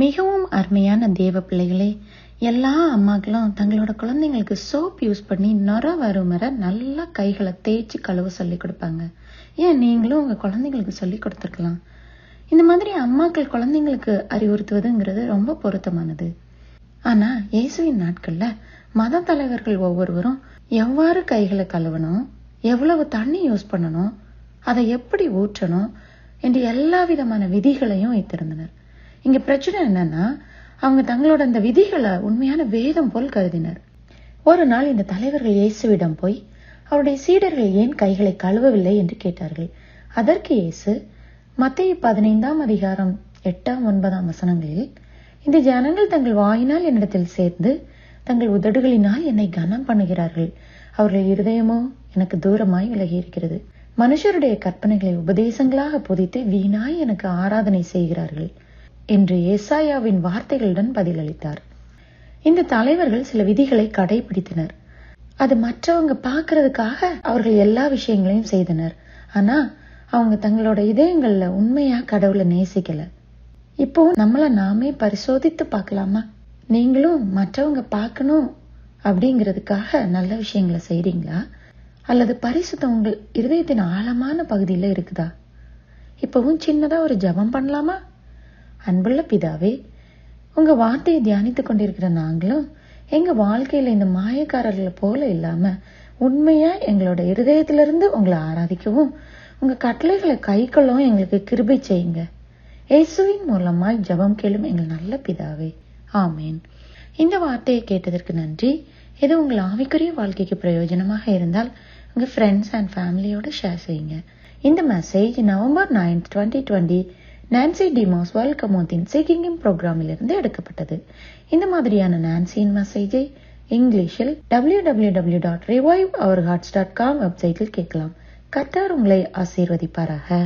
மிகவும் அருமையான தேவ பிள்ளைகளே எல்லா அம்மாக்களும் தங்களோட குழந்தைங்களுக்கு சோப் யூஸ் பண்ணி நொர வரும் வர நல்லா கைகளை தேய்ச்சி கழுவ சொல்லி கொடுப்பாங்க. ஏன்? நீங்களும் உங்க குழந்தைங்களுக்கு சொல்லி கொடுத்துருக்கலாம். இந்த மாதிரி அம்மாக்கள் குழந்தைங்களுக்கு அறிவுறுத்துவதுங்கிறது ரொம்ப பொருத்தமானது. ஆனா இயேசுவின் நாட்கள்ல மத தலைவர்கள் ஒவ்வொருவரும் எவ்வாறு கைகளை கழுவணும் எவ்வளவு தண்ணி யூஸ் பண்ணணும் அதை எப்படி ஊற்றணும் என்று எல்லா விதமான விதிகளையும் வைத்திருந்தனர். இங்க பிரச்சனை என்னன்னா அவங்க தங்களோட அந்த விதிகளை உண்மையான வேதம் போல் கருதினர். ஒரு நாள் இந்த தலைவர்கள் இயேசுவிடம் போய் அவருடைய சீடர்கள் ஏன் கைகளை கழுவவில்லை என்று கேட்டார்கள். அதற்கு இயேசு மத்திய பதினைந்தாம் அதிகாரம் எட்டாம் ஒன்பதாம் வசனங்களில் இந்த ஜனங்கள் தங்கள் வாயினால் என்னிடத்தில் சேர்ந்து தங்கள் உதடுகளினால் என்னை கனம் பண்ணுகிறார்கள். அவர்கள் இருதயமோ எனக்கு தூரமாய் விலகி இருக்கிறது. மனுஷருடைய கற்பனைகளை உபதேசங்களாக புதித்து வீணாய் எனக்கு ஆராதனை செய்கிறார்கள். என்று ஏசாயாவின் வார்த்தைகளுடன் பதிலளித்தார். இந்த தலைவர்கள் சில விதிகளை கடைபிடித்தனர். அது மற்றவங்க பார்க்கறதுக்காக அவர்கள் எல்லா விஷயங்களையும் செய்தனர். ஆனா அவங்க தங்களோட இதயங்கள்ல உண்மையா கடவுளை நேசிக்கல. இப்போ நம்மள நாமே பரிசோதித்து பார்க்கலாமா? நீங்களும் மற்றவங்க பார்க்கணும் அப்படிங்கிறதுக்காக நல்ல விஷயங்களை செய்றீங்களா? அல்லது பரிசுத்தம் உங்கள் இருதயத்தின் ஆழமான பகுதியில இருக்குதா? இப்பவும் சின்னதா ஒரு ஜெபம் பண்ணலாமா? அன்புள்ள பிதாவே உங்க வார்த்தையை தியானித்துக் கொண்டிருக்கிற நாங்களும் எங்க வாழ்க்கையில இந்த மாயக்காரர்களை போல இல்லாம உண்மையா எங்களோட இருதயத்திலிருந்து உங்களை ஆராதிக்கவும் உங்க கட்டளைகளை கைக்கொள்ளவும் எங்களுக்கு கிருபை செய்யுங்க. இயேசுவின் மூலமாய் ஜெபம் கேளும் எங்கள் நல்ல பிதாவே. ஆமேன். இந்த வார்த்தையை கேட்டதற்கு நன்றி. இது உங்கள் ஆவிக்குரிய வாழ்க்கைக்கு பிரயோஜனமாக இருந்தால் உங்க ஃப்ரெண்ட்ஸ் அண்ட் ஃபேமிலியோட ஷேர் செய்யுங்க. இந்த message November ninth twenty twenty Nancy DeMoss world கமோத்தின் ப்ரோக்ராமிலிருந்து எடுக்கப்பட்டது. இந்த மாதிரியான நான்சியின் மெசேஜை இங்கிலீஷில் W W W dot revive our hearts dot com வெப்சைட்டில் கேட்கலாம். கர்த்தர் உங்களை ஆசீர்வதிப்பாராக.